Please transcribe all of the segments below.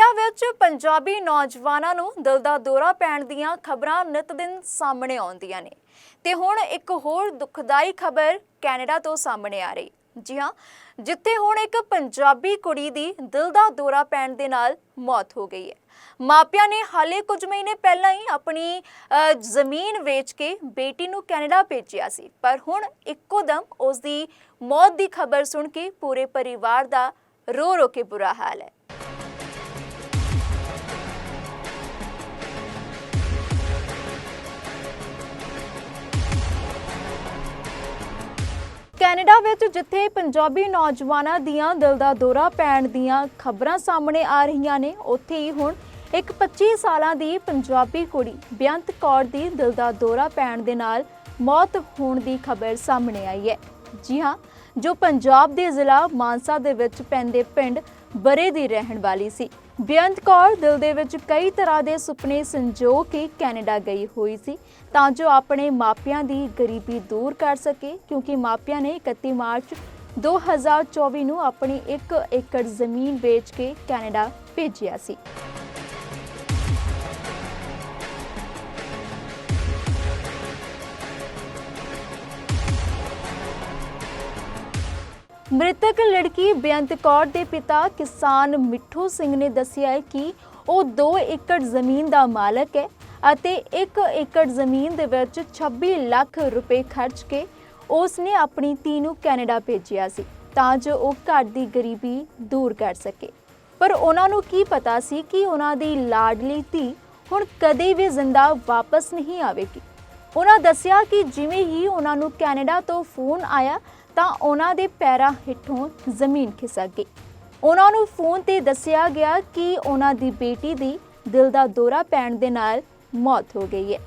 Canada ਵਿੱਚ ਪੰਜਾਬੀ ਨੌਜਵਾਨਾਂ ਨੂੰ ਦਿਲ ਦਾ ਦੌਰਾ ਪੈਣ ਦੀਆਂ ਖਬਰਾਂ ਨਿਤ ਦਿਨ ਸਾਹਮਣੇ ਆਉਂਦੀਆਂ ਨੇ। ਤੇ ਹੁਣ ਇੱਕ ਹੋਰ ਦੁਖਦਾਈ ਖਬਰ ਕੈਨੇਡਾ ਤੋਂ ਸਾਹਮਣੇ ਆ ਰਹੀ। ਜੀ ਹਾਂ ਜਿੱਥੇ ਹੁਣ ਇੱਕ ਪੰਜਾਬੀ ਕੁੜੀ ਦੀ ਦਿਲ ਦਾ ਦੌਰਾ ਪੈਣ ਦੇ ਨਾਲ ਮੌਤ ਹੋ ਗਈ ਹੈ। ਮਾਪਿਆਂ ਨੇ ਹਾਲੇ ਕੁਝ ਮਹੀਨੇ ਪਹਿਲਾਂ ਹੀ ਆਪਣੀ ਅ, ਜ਼ਮੀਨ ਵੇਚ ਕੇ ਬੇਟੀ ਨੂੰ ਕੈਨੇਡਾ ਭੇਜਿਆ ਸੀ। ਪਰ ਹੁਣ ਇੱਕੋ ਦਮ ਉਸ ਦੀ ਮੌਤ ਦੀ ਖਬਰ ਸੁਣ ਕੇ ਪੂਰੇ ਪਰਿਵਾਰ ਦਾ ਰੋ ਰੋ ਕੇ ਬੁਰਾ ਹਾਲ ਹੈ। ਕੈਨੇਡਾ ਵਿੱਚ ਜਿੱਥੇ ਪੰਜਾਬੀ ਨੌਜਵਾਨਾਂ ਦੀਆਂ ਦਿਲ ਦਾ ਦੌਰਾ ਪੈਣ ਦੀਆਂ ਖਬਰਾਂ ਸਾਹਮਣੇ ਆ ਰਹੀਆਂ ਨੇ, ਉੱਥੇ ਹੀ ਹੁਣ ਇੱਕ 25 ਸਾਲਾਂ ਦੀ ਪੰਜਾਬੀ ਕੁੜੀ ਬੇਅੰਤ ਕੌਰ ਦੀ ਦਿਲ ਦਾ ਦੌਰਾ ਪੈਣ ਦੇ ਨਾਲ ਮੌਤ ਹੋਣ ਦੀ ਖਬਰ ਸਾਹਮਣੇ ਆਈ ਹੈ। ਜੀ ਹਾਂ, ਜੋ ਪੰਜਾਬ ਦੇ ਜ਼ਿਲ੍ਹਾ ਮਾਨਸਾ ਦੇ ਵਿੱਚ ਪੈਂਦੇ ਪਿੰਡ ਬਰੇ ਦੀ ਰਹਿਣ ਵਾਲੀ ਸੀ। ਬੇਅੰਤ ਕੌਰ ਦਿਲ ਦੇ ਵਿੱਚ ਕਈ ਤਰ੍ਹਾਂ ਦੇ ਸੁਪਨੇ ਸੰਜੋ ਕੇ ਕੈਨੇਡਾ ਗਈ ਹੋਈ ਸੀ, ਤਾਂ ਜੋ ਆਪਣੇ ਮਾਪਿਆਂ ਦੀ ਗਰੀਬੀ ਦੂਰ ਕਰ ਸਕੇ, ਕਿਉਂਕਿ ਮਾਪਿਆਂ ਨੇ 31 ਮਾਰਚ 2024 ਨੂੰ ਆਪਣੀ 1 ਏਕੜ ਜ਼ਮੀਨ ਵੇਚ ਕੇ ਕੈਨੇਡਾ ਭੇਜਿਆ ਸੀ। ਮ੍ਰਿਤਕ ਲੜਕੀ ਬੇਅੰਤ ਕੌਰ ਦੇ ਪਿਤਾ ਕਿਸਾਨ ਮਿੱਠੂ ਸਿੰਘ ਨੇ ਦੱਸਿਆ ਹੈ ਕਿ ਉਹ 2 ਏਕੜ ਜ਼ਮੀਨ ਦਾ ਮਾਲਕ ਹੈ ਅਤੇ 1 ਏਕੜ ਜ਼ਮੀਨ ਦੇ ਵਿੱਚ 26 ਲੱਖ ਰੁਪਏ ਖਰਚ ਕੇ ਉਸ ਨੇ ਆਪਣੀ ਧੀ ਨੂੰ ਕੈਨੇਡਾ ਭੇਜਿਆ ਸੀ ਤਾਂ ਜੋ ਉਹ ਘਰ ਦੀ ਗਰੀਬੀ ਦੂਰ ਕਰ ਸਕੇ। ਪਰ ਉਹਨਾਂ ਨੂੰ ਕੀ ਪਤਾ ਸੀ ਕਿ ਉਹਨਾਂ ਦੀ ਲਾਡਲੀ ਧੀ ਹੁਣ ਕਦੇ ਵੀ ਜ਼ਿੰਦਾ ਵਾਪਸ ਨਹੀਂ ਆਵੇਗੀ। ਉਹਨਾਂ ਦੱਸਿਆ ਕਿ ਜਿਵੇਂ ਹੀ ਉਹਨਾਂ ਨੂੰ ਕੈਨੇਡਾ ਤੋਂ ਫੋਨ ਆਇਆ ਤਾਂ ਉਹਨਾਂ ਦੇ ਪੈਰਾਂ ਹੇਠੋਂ ਜ਼ਮੀਨ ਖਿਸਕ ਗਈ। ਉਹਨਾਂ ਨੂੰ ਫੋਨ ਤੇ ਦੱਸਿਆ ਗਿਆ ਕਿ ਉਹਨਾਂ ਦੀ ਬੇਟੀ ਦੀ ਦਿਲ ਦਾ ਦੌਰਾ ਪੈਣ ਦੇ ਨਾਲ ਮੌਤ ਹੋ ਗਈ ਹੈ।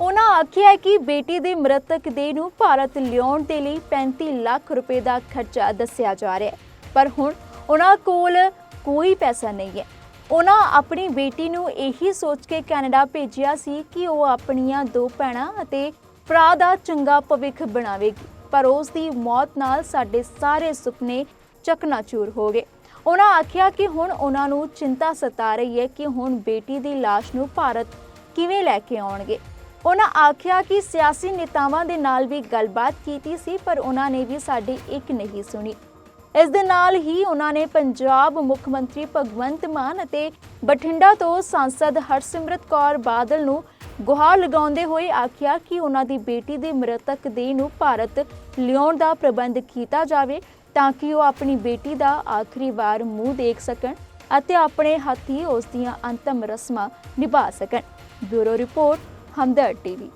ਉਹਨਾਂ ਆਖਿਆ ਕਿ ਬੇਟੀ ਦੇ ਮ੍ਰਿਤਕ ਦੇਹ ਨੂੰ ਭਾਰਤ ਲਿਆਉਣ ਦੇ ਲਈ 35 ਲੱਖ ਰੁਪਏ ਦਾ ਖਰਚਾ ਦੱਸਿਆ ਜਾ ਰਿਹਾ ਹੈ। ਪਰ ਹੁਣ ਉਹਨਾਂ ਕੋਲ ਕੋਈ ਪੈਸਾ ਨਹੀਂ ਹੈ। ਉਹਨਾਂ ਆਪਣੀ ਬੇਟੀ ਨੂੰ ਇਹੀ ਸੋਚ ਕੇ ਕੈਨੇਡਾ ਭੇਜਿਆ ਸੀ ਕਿ ਉਹ ਆਪਣੀਆਂ ਦੋ ਭੈਣਾਂ ਅਤੇ ਭਰਾ ਦਾ ਚੰਗਾ ਭਵਿੱਖ ਬਣਾਵੇਗੀ। ਪਰ ਉਸ ਦੀ ਮੌਤ ਨਾਲ ਸਾਡੇ ਸਾਰੇ ਸੁਪਨੇ ਚਕਨਾਚੂਰ ਹੋ ਗਏ। ਉਹਨਾਂ ਆਖਿਆ ਕਿ ਹੁਣ ਉਹਨਾਂ ਨੂੰ ਚਿੰਤਾ ਸਤਾ ਰਹੀ ਹੈ ਕਿ ਹੁਣ ਬੇਟੀ ਦੀ ਲਾਸ਼ ਨੂੰ ਭਾਰਤ ਕਿਵੇਂ ਲੈ ਕੇ ਆਉਣਗੇ। ਉਹਨਾਂ ਆਖਿਆ ਕਿ ਸਿਆਸੀ ਨੇਤਾਵਾਂ ਦੇ ਨਾਲ ਵੀ ਗੱਲਬਾਤ ਕੀਤੀ ਸੀ, ਪਰ ਉਹਨਾਂ ਨੇ ਵੀ ਸਾਡੀ ਇੱਕ ਨਹੀਂ ਸੁਣੀ। ਇਸ ਦੇ ਨਾਲ ਹੀ ਉਹਨਾਂ ਨੇ ਪੰਜਾਬ ਮੁੱਖ ਮੰਤਰੀ ਭਗਵੰਤ ਮਾਨ ਅਤੇ ਬਠਿੰਡਾ ਤੋਂ ਸਾਂਸਦ ਹਰਸਿਮਰਤ ਕੌਰ ਬਾਦਲ ਨੂੰ ਗੁਹਾਰ ਲਗਾਉਂਦੇ ਹੋਏ ਆਖਿਆ ਕਿ ਉਹਨਾਂ ਦੀ ਬੇਟੀ ਦੇ ਮ੍ਰਿਤਕ ਦੇਹ ਨੂੰ ਭਾਰਤ ਲਿਆਉਣ ਦਾ ਪ੍ਰਬੰਧ ਕੀਤਾ ਜਾਵੇ ਤਾਂ ਕਿ ਉਹ ਆਪਣੀ ਬੇਟੀ ਦਾ ਆਖਰੀ ਵਾਰ ਮੂੰਹ ਦੇਖ ਸਕਣ ਅਤੇ ਆਪਣੇ ਹੱਥੀਂ ਉਸ ਦੀਆਂ ਅੰਤਮ ਰਸਮਾਂ ਨਿਭਾ ਸਕਣ। Bureau report Hamdard TV.